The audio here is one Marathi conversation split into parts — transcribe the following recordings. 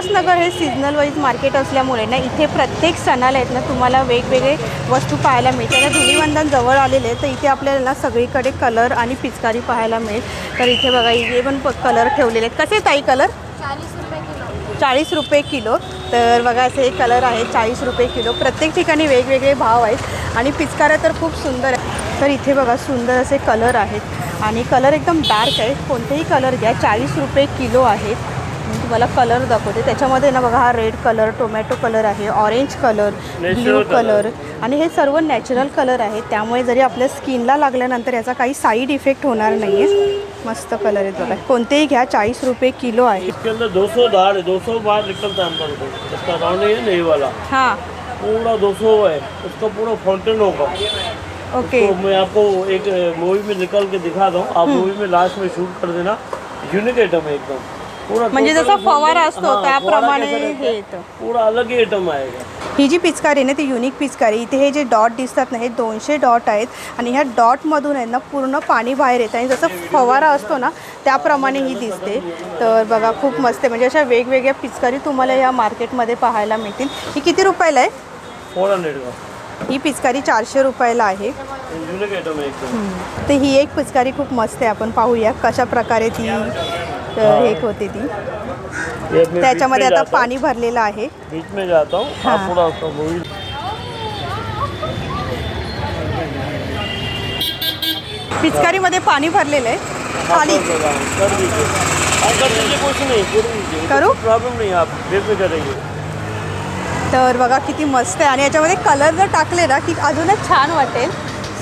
उल्हासनगर हे सीझनल वाईज मार्केट असल्यामुळे ना इथे प्रत्येक सणाला आहेत ना तुम्हाला वेगवेगळे वस्तू पाहायला मिळते. आता धुलीवंदन जवळ आलेले आहे तर इथे आपल्याला ना सगळीकडे कलर आणि पिचकारी पाहायला मिळेल. तर इथे बघा इथे पण कलर ठेवलेले आहेत. कसे ताई कलर चालीस रुपये किलो. चाळीस रुपये किलो. तर बघा असे हे कलर आहेत चाळीस रुपये किलो. प्रत्येक ठिकाणी वेगवेगळे भाव आहेत आणि पिचकाऱ्या तर खूप सुंदर आहे तर इथे बघा सुंदर असे कलर आहेत. आणि कलर एकदम डार्क आहे कोणतेही कलर घ्या चाळीस रुपये किलो आहेत. तुम्हाला कलर दाखवते. त्याच्यामध्ये ना बघा हा रेड कलर टोमॅटो कलर आहे ऑरेंज कलर ब्ल्यू. कलर आणि हे सर्व नॅचरल कलर आहेत. त्यामुळे जरी आपल्या स्किनला लागल्यानंतर याचा काही साईड इफेक्ट होणार नाही आहे मस्त कलर आहेत बघा. कोणतेही घ्या चाळीस रुपये किलो आहे. इसके अंदर 200 दाढ़ है 200 बार निकलता है हमारे को इसका राउंड है नहीं वाला. हां. पूरा 200 है उसका पूरा फाउंटेन होगा. ओके तो मैं आपको एक मूवी में निकल के दिखा दूँ. आप मूवी में लास्ट में शूट कर देना. यूनिक आइटम है एकदम. म्हणजे जसा फवारा असतो हाँ, त्याप्रमाणे हे? येतं. पूरा अलग ही आइटम आएगा ही जी पिचकारी आहे ना ती युनिक पिचकारी इथे हे जे डॉट दिसतात ना हे दोनशे डॉट आहेत आणि ह्या डॉटमधून आहे ना पूर्ण पाणी बाहेर येतं. आणि जसं फवारा असतो ना त्याप्रमाणे ही दिसते. तर बघा खूप मस्त आहे. म्हणजे अशा वेगवेगळ्या पिचकारी तुम्हाला या मार्केटमध्ये पाहायला मिळतील. ही किती रुपयाला आहे? फोर हंड्रेड का? ही पिचकारी चारशे रुपयाला आहे. यूनिक है एकदम. तर ही एक पिचकारी खूप मस्त आहे. आपण पाहूया कशा प्रकारे ती अ, हे. होते ती. त्याच्यामध्ये आता पाणी भरलेलं आहे. बीच में जाता. हूँ। आप पूरा उसका मूवी पिचकारीमध्ये पाणी भरलेलं आहे. खाली. कर दीजिए कर दीजिए कुछ नहीं कर दीजिए करूँ? प्रॉब्लम नहीं आप बेफिक्र रहिए तर बघा किती मस्त आहे. आणि याच्यामध्ये कलर जर टाकले ना की अजूनच छान वाटेल.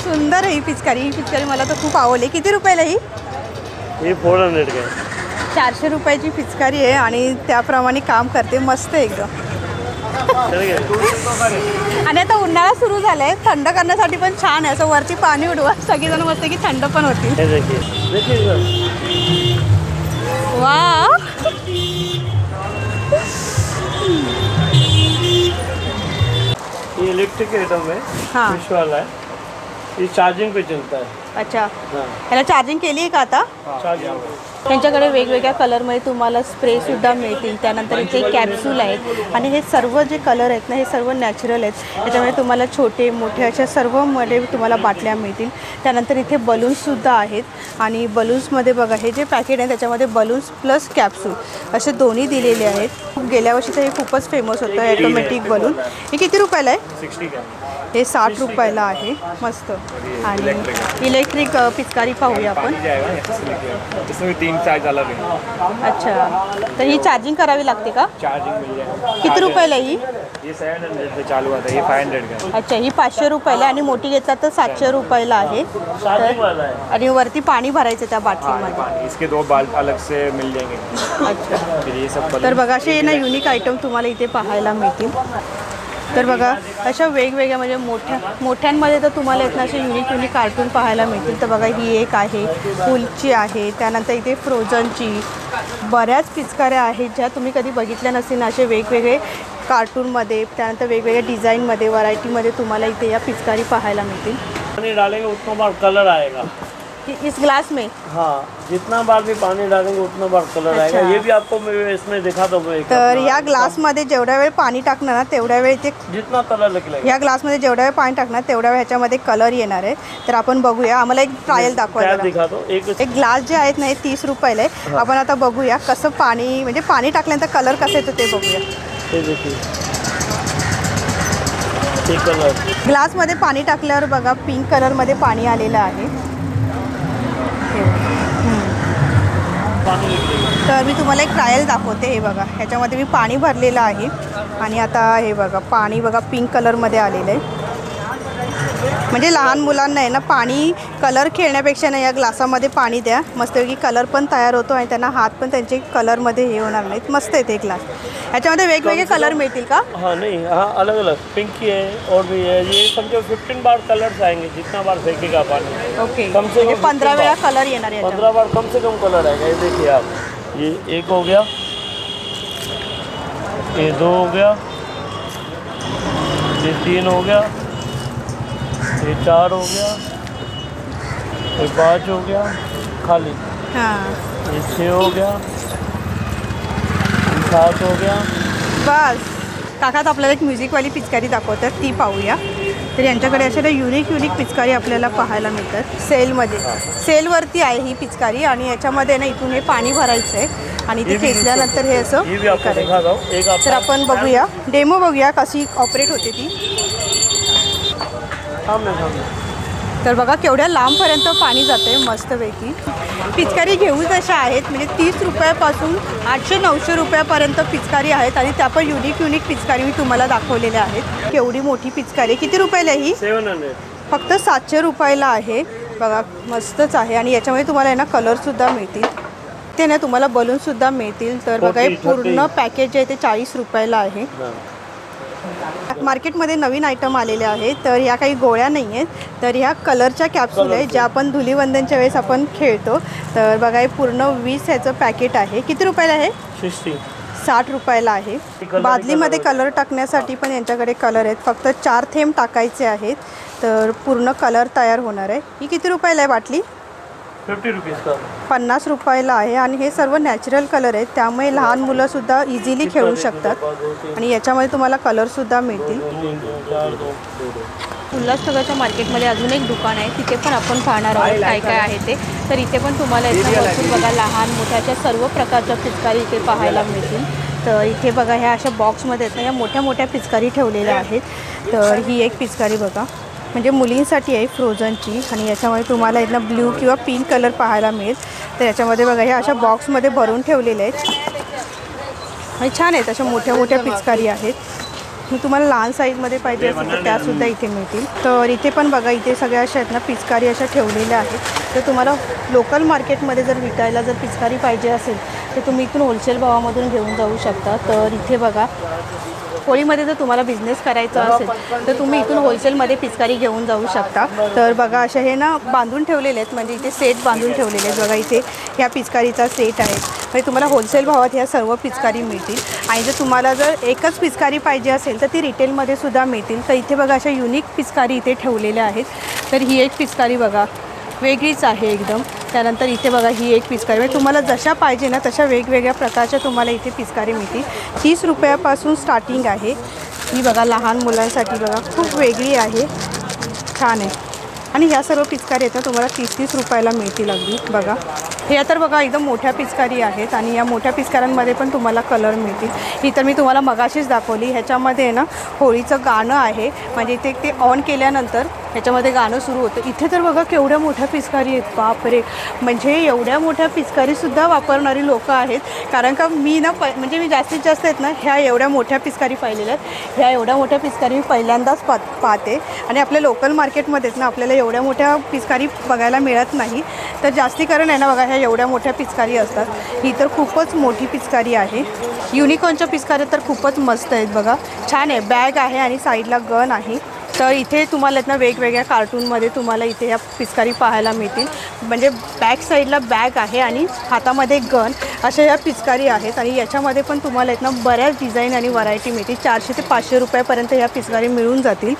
सुंदर आहे ही पिचकारी. ही पिचकारी मला तर खूप आवडली. किती रुपयाला ही? फोर हंड्रेड का है चारशे रुपयाची पिचकारी आहे आणि त्याप्रमाणे काम करते मस्त आहे एकदम. आणि आता उन्हाळा सुरू झाला आहे थंड करण्यासाठी पण छान आहे. असं वरती पाणी उडवा सगळेजण मस्त की थंड पण सर वा इलेक्ट्रिक आइटम है हाँ. फिश वाला है ये चार्जिंग पे चलता है अच्छा. हाँ. ह्याला चार्जिंग केली आहे का आता? चार्जिंग त्यांच्याकडे वेगवेगळ्या कलरमध्ये तुम्हाला स्प्रेसुद्धा मिळतील. त्यानंतर इथे कॅप्सूल आहेत. आणि हे सर्व जे कलर आहेत ना हे सर्व नॅचरल आहेत. त्याच्यामुळे तुम्हाला छोटे मोठे अशा सर्वमध्ये तुम्हाला बाटल्या मिळतील. त्यानंतर इथे बलून्ससुद्धा आहेत. आणि बलून्समध्ये बघा हे जे पॅकेट आहे त्याच्यामध्ये बलून्स प्लस कॅप्सूल असे दोन्ही दिलेले आहेत. गेल्या वर्षी तर हे खूपच फेमस होतं ॲटोमॅटिक बलून हे किती रुपयाला आहे? सिक्सटी हे साठ रुपयाला आहे. मस्त. आणि इलेक्ट्रिक पिचकारी पाहूया आपण. तीन अच्छा. तर ही चार्जिंग करावी लागते का? चार्जिंग किती रुपयाला ही? चालू आता. है ये फाइव हंड्रेड का? अच्छा ही पाचशे रुपयाला आणि मोठी घेतला तर सातशे रुपयाला आहे. तर आणि वरती पाणी भरायचं त्या बाटलीमध्ये. पानी इसके दो बाल अलग से मिल जाएंगे. अच्छा. तर बघा असे ना युनिक आयटम तुम्हाला इथे पाहायला मिळतील. तर बघा अशा वेगवेगळ्या म्हणजे मोठ्या मोठ्यांमध्ये तर तुम्हाला इथं असे युनिक युनिक कार्टून पाहायला मिळतील. तर बघा ही एक आहे फुलची आहे त्यानंतर इथे फ्रोझनची बऱ्याच पिचकाऱ्या आहेत ज्या तुम्ही कधी बघितल्या नसतील. असे वेगवेगळे कार्टूनमध्ये त्यानंतर वेगवेगळ्या डिझाईनमध्ये व्हरायटीमध्ये तुम्हाला इथे या पिचकारी पाहायला मिळतील. कलर आहे का? आएगा इस ग्लास में? हाँ जितना बार भी पानी डालेंगे उतना बार कलर आएगा। अच्छा। ये भी आपको मैं इसमें दिखा दूँगा एक तर अपना- या ग्लासमध्ये जेवढ्या वेळ पाणी टाकणार ना तेवढ्या वेळ इथे जितना कलर निकलेगा या ग्लासमध्ये जेवढ्या वेळ पाणी टाकणार तेवढ्या वेळ ह्याच्यामध्ये कलर येणार आहे. तर आपण बघूया. आम्हाला एक ट्रायल दाखवा क्या जरा. दिखा दो. एक एक ग्लास जे आहेत ना हे तीस रुपयाला आहे. आपण आता बघूया कसं पाणी म्हणजे पाणी टाकल्यानंतर कलर कसं येतो ते बघूया. ये देखिए ये कलर ग्लासमध्ये पाणी टाकल्यावर बघा पिंक कलरमध्ये पाणी आलेलं आहे हे बघा. पानी निकलेगा तर मी तुम्हाला एक ट्रायल दाखवते हे बघा. ह्याच्यामध्ये मी पाणी भरलेलं आहे. आणि आता हे बघा पाणी बघा पिंक कलरमध्ये आलेलं आहे. म्हणजे लहान मुलांना आहे ना पाणी कलर खेळण्यापेक्षा ना या ग्लासामध्ये पाणी द्या. मस्तपैकी कलर पण तयार होतो आणि त्यांना हात पण त्यांचे कलरमध्ये हे होणार नाहीत. मस्त आहे ते ग्लास ह्याच्यामध्ये वेगवेगळे कलर मिळतील का? हाँ नहीं हाँ अलग अलग. पिंकी है और भी है ये समझो फिफ्टीन बार कलर्स आएंगे जितना बार फेंकेगा पानी ओके कम से कम म्हणजे पंधरा 15 वेळा. कलर येणार आहे पंद्रह बार कम से कम कलर आएगा ये देखिए आप. ये एक हो गया. ये दो हो गया. ये तीन हो गया. ये चार हो गया ये पाँच हो गया खाली। हां। ये छः हो गया ये सात हो गया। बस। काका आता आपल्याला एक म्युझिकवाली पिचकारी दाखवतात ती पाहूया. तर यांच्याकडे अशा ना युनिक युनिक पिचकारी आपल्याला पाहायला मिळतात. सेलमध्ये. सेलवरती आहे ही पिचकारी आणि याच्यामध्ये ना इथून हे पाणी भरायचं आहे आणि ते हे खेचल्यानंतर हे असं करायचं. तर आप आपण बघूया. डेमो बघूया कशी ऑपरेट होते ती. सामने सामने तर बघा केवढ्या लांबपर्यंत पाणी जाते मस्तपैकी. पिचकारी घेऊन अशा आहेत म्हणजे तीस रुपयापासून आठशे नऊशे रुपयापर्यंत पिचकारी आहेत आणि त्या पण युनिक युनिक पिचकारी मी तुम्हाला दाखवलेल्या आहेत. केवढी मोठी पिचकारी. आहे. किती रुपयाला ही? सेवन हंड्रेड फक्त सातशे रुपयाला आहे. बघा मस्तच आहे. आणि याच्यामध्ये तुम्हाला आहे ना कलरसुद्धा मिळतील. ते ना तुम्हाला बलूनसुद्धा मिळतील. तर बघा हे 40, पूर्ण 30. पॅकेज आहे ते चाळीस रुपयाला आहे. मार्केटमध्ये नवीन आयटम आलेले आहेत. तर ह्या काही गोळ्या नाही आहेत. तर ह्या कलरच्या कॅप्सूल आहे ज्या आपण धुलीवंदनच्या वेळेस आपण खेळतो. तर बघा हे पूर्ण वीस ह्याचं पॅकेट आहे. किती रुपयाला आहे? सिक्सटी साठ रुपयाला आहे. बादलीमध्ये कलर टाकण्यासाठी पण यांच्याकडे कलर आहेत. फक्त चार थेंब टाकायचे आहेत. तर पूर्ण कलर तयार होणार आहे. ही किती रुपयाला आहे बाटली? फिफ्टी रुपीज़ का? पन्नास रुपयाला आहे आणि हे सर्व नॅचरल कलर आहेत. त्यामुळे लहान मुलंसुद्धा इझिली खेळू शकतात. आणि याच्यामध्ये तुम्हाला कलरसुद्धा मिळतील. उल्हासनगरच्या मार्केटमध्ये अजून एक दुकान आहे. तिथे पण आपण पाहणार आहोत काय काय आहे ते. तर इथे पण तुम्हाला इथं भरपूर बघा लहान मोठ्याच्या सर्व प्रकारच्या पिचकारी इथे पाहायला मिळतील. तर इथे बघा ह्या अशा बॉक्समध्ये आहेत ना या मोठ्या मोठ्या पिचकारी ठेवलेल्या आहेत. तर ही एक पिचकारी बघा. म्हणजे मुलींसाठी आहे फ्रोझनची आणि याच्यामध्ये तुम्हाला इथनं ब्ल्यू किंवा पिंक कलर पाहायला मिळेल. तर याच्यामध्ये बघा ह्या अशा बॉक्समध्ये भरून ठेवलेले आहेत. आणि छान आहेत अशा मोठ्या मोठ्या पिचकारी आहेत. मग तुम्हाला लहान साईजमध्ये पाहिजे असेल तर त्यासुद्धा इथे मिळतील. तर इथे पण बघा इथे सगळ्या अशा आहेत ना पिचकारी अशा ठेवलेल्या आहेत. तर तुम्हाला लोकल मार्केटमध्ये जर विकायला जर पिचकारी पाहिजे असेल तर तुम्ही इथून होलसेल भावामधून घेऊन जाऊ शकता. तर इथे बघा होळीमध्ये जर तुम्हाला बिझनेस करायचा असेल तर तुम्ही इथून होलसेलमध्ये पिचकारी घेऊन जाऊ शकता. तर बघा अशा हे ना बांधून ठेवलेले आहेत म्हणजे इथे सेट बांधून ठेवलेले आहेत. बघा इथे ह्या पिचकारीचा सेट आहे. म्हणजे तुम्हाला होलसेल भावात ह्या सर्व पिचकारी मिळतील. आणि जर तुम्हाला जर एकच पिचकारी पाहिजे असेल तर ती रिटेलमध्ये सुद्धा मिळतील. तर इथे बघा अशा युनिक पिचकारी इथे ठेवलेल्या आहेत. तर ही एक पिचकारी बघा. वेगळीच आहे एकदम. त्यानंतर इथे बघा ही एक पिचकारी. म्हणजे तुम्हाला जशा पाहिजे ना तशा वेगवेगळ्या प्रकारच्या तुम्हाला इथे पिचकारी मिळतील. तीस रुपयापासून स्टार्टिंग आहे. ही बघा लहान मुलांसाठी बघा खूप वेगळी आहे. छान आहे. आणि ह्या सर्व पिचकारी आहेत ना तुम्हाला तीस तीस रुपयाला मिळतील अगदी. बघा. ह्या तर बघा एकदम मोठ्या पिचकारी आहेत आणि या मोठ्या पिचकाऱ्यांमध्ये पण तुम्हाला कलर मिळतील. ही तर मी तुम्हाला मगाशीच दाखवली. ह्याच्यामध्ये आहे ना होळीचं गाणं आहे. म्हणजे ते ते ऑन केल्यानंतर त्याच्यामध्ये गाणं सुरू होतं. इथे तर बघा केवढ्या मोठ्या पिचकारी आहेत. बापरे. म्हणजे एवढ्या मोठ्या पिचकारीसुद्धा वापरणारी लोकं आहेत. कारण का मी ना प म्हणजे मी जास्तीत जास्त आहेत ना ह्या एवढ्या मोठ्या पिचकारी पाहिलेल्या आहेत. ह्या एवढ्या मोठ्या पिचकारी मी पहिल्यांदाच पा पाहते. आणि आपल्या लोकल मार्केटमध्येच ना आपल्याला एवढ्या मोठ्या पिचकारी बघायला मिळत नाही. तर जास्तीकरण आहे ना बघा ह्या एवढ्या मोठ्या पिचकारी असतात. ही तर खूपच मोठी पिचकारी आहे. युनिकॉर्नच्या पिचकाऱ्या तर खूपच मस्त आहेत बघा. छान आहे. बॅग आहे आणि साईडला गन आहे. तर इथे तुम्हाला ना वेगवेगळ्या कार्टूनमध्ये तुम्हाला इथे या पिचकारी पाहायला मिळतील. म्हणजे बॅक साईडला बॅग आहे आणि हातामध्ये गन अशा या पिचकारी आहेत आणि याच्यामध्ये पण तुम्हाला आहेत ना बऱ्याच डिझाईन आणि व्हरायटी मिळतील. चारशे ते पाचशे रुपयापर्यंत ह्या पिचकारी मिळून जातील.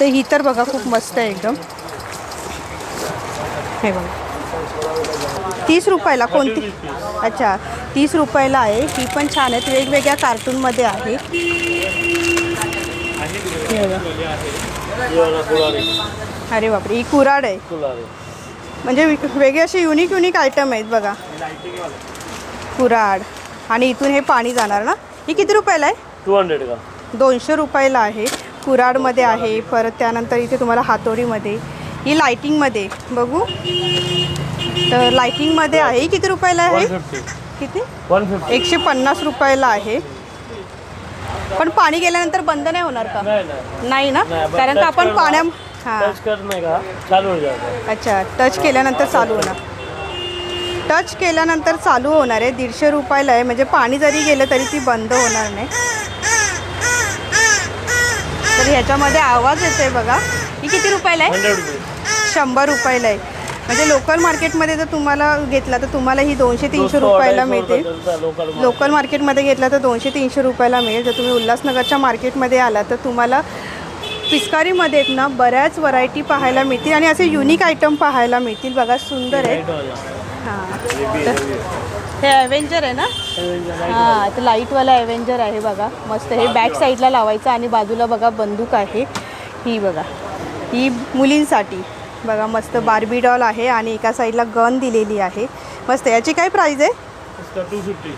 तर ही तर बघा खूप मस्त आहे एकदम. हे बघा. तीस रुपयाला कोणती? अच्छा तीस रुपयाला आहे. ही पण छान आहेत. वेगवेगळ्या कार्टूनमध्ये आहे. हे बघा. अरे बापरे ही कुराड आहे. म्हणजे वेगळे असे युनिक युनिक आयटम आहेत बघा. कुराड आणि इथून हे पाणी जाणार ना? ही किती रुपयाला आहे? टू हंड्रेड का? दोनशे रुपयाला आहे. कुराडमध्ये आहे. परत त्यानंतर इथे तुम्हाला हातोडीमध्ये ही लायटिंगमध्ये बघू. तर लायटिंगमध्ये आहे. ही किती रुपयाला वन आहे? फिफ्टी किती वन फिफ्टी एकशे पन्नास रुपयाला आहे. पण पाणी गेल्यानंतर बंद नाही होणार का? नहीं नहीं. नाही ना? नाही, पण कारण का touch आपण पाण्या हां. टच करने का? चालू जाता. अच्छा टच केल्यानंतर चालू होणार. टच केल्यानंतर चालू होणार आहे. दीडशे रुपयाला आहे. म्हणजे पाणी जरी गेलं तरी ती बंद होणार नाही. तर ह्याच्यामध्ये आवाज येतोय बघा. ही किती रुपयाला आहे? हंड्रेड रुपीज शंभर रुपयाला आहे. म्हणजे लोकल मार्केटमध्ये जर तुम्हाला घेतला तर तुम्हाला ही दोनशे तीनशे रुपयाला मिळते. लोकल लोकल मार्केटमध्ये घेतला तर दोनशे तीनशे रुपयाला मिळेल. जर तुम्ही उल्हासनगरच्या मार्केटमध्ये आला तर तुम्हाला पिचकारीमध्ये आहेत ना बऱ्याच व्हरायटी पाहायला मिळतील आणि असे युनिक आयटम पाहायला मिळतील. बघा सुंदर आहे. हां. हे ॲव्हेंजर आहे ना? हां तर लाईटवाला ॲव्हेंजर आहे बघा. मस्त हे बॅक साईडला लावायचं आणि बाजूला बघा बंदूक आहे. ही बघा. ही मुलींसाठी. बघा मस्त बार्बी डॉल आहे आणि एका साईडला गन दिलेली आहे. मस्त याची काय प्राईज आहे? टू फिफ्टी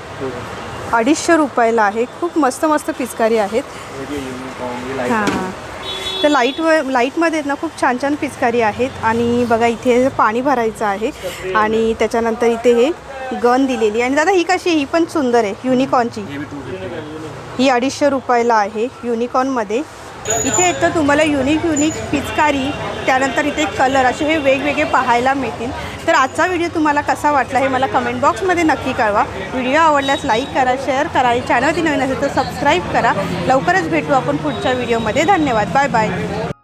अडीचशे रुपयाला आहे. खूप मस्त मस्त पिचकारी आहेत. हां. तर लाइट व लाईटमध्ये ना खूप छान छान पिचकारी आहेत. आणि बघा इथे पाणी भरायचं आहे. आणि त्याच्यानंतर इथे हे गन दिलेली आणि दादा ही कशी? ही पण सुंदर आहे. युनिकॉर्नची ही अडीचशे रुपयाला आहे. युनिकॉर्नमध्ये इथे येतं तुम्हाला युनिक युनिक पिचकारी त्यानंतर इथे कलर असे हे वेगवेगळे पाहायला मिळतील. तर आजचा व्हिडिओ तुम्हाला कसा वाटला हे मला कमेंट बॉक्समध्ये नक्की कळवा. व्हिडिओ आवडल्यास लाईक करा शेअर करा आणि चॅनलवरती नवीन असेल तर सबस्क्राईब करा. लवकरच भेटू आपण पुढच्या व्हिडिओमध्ये धन्यवाद. Bye bye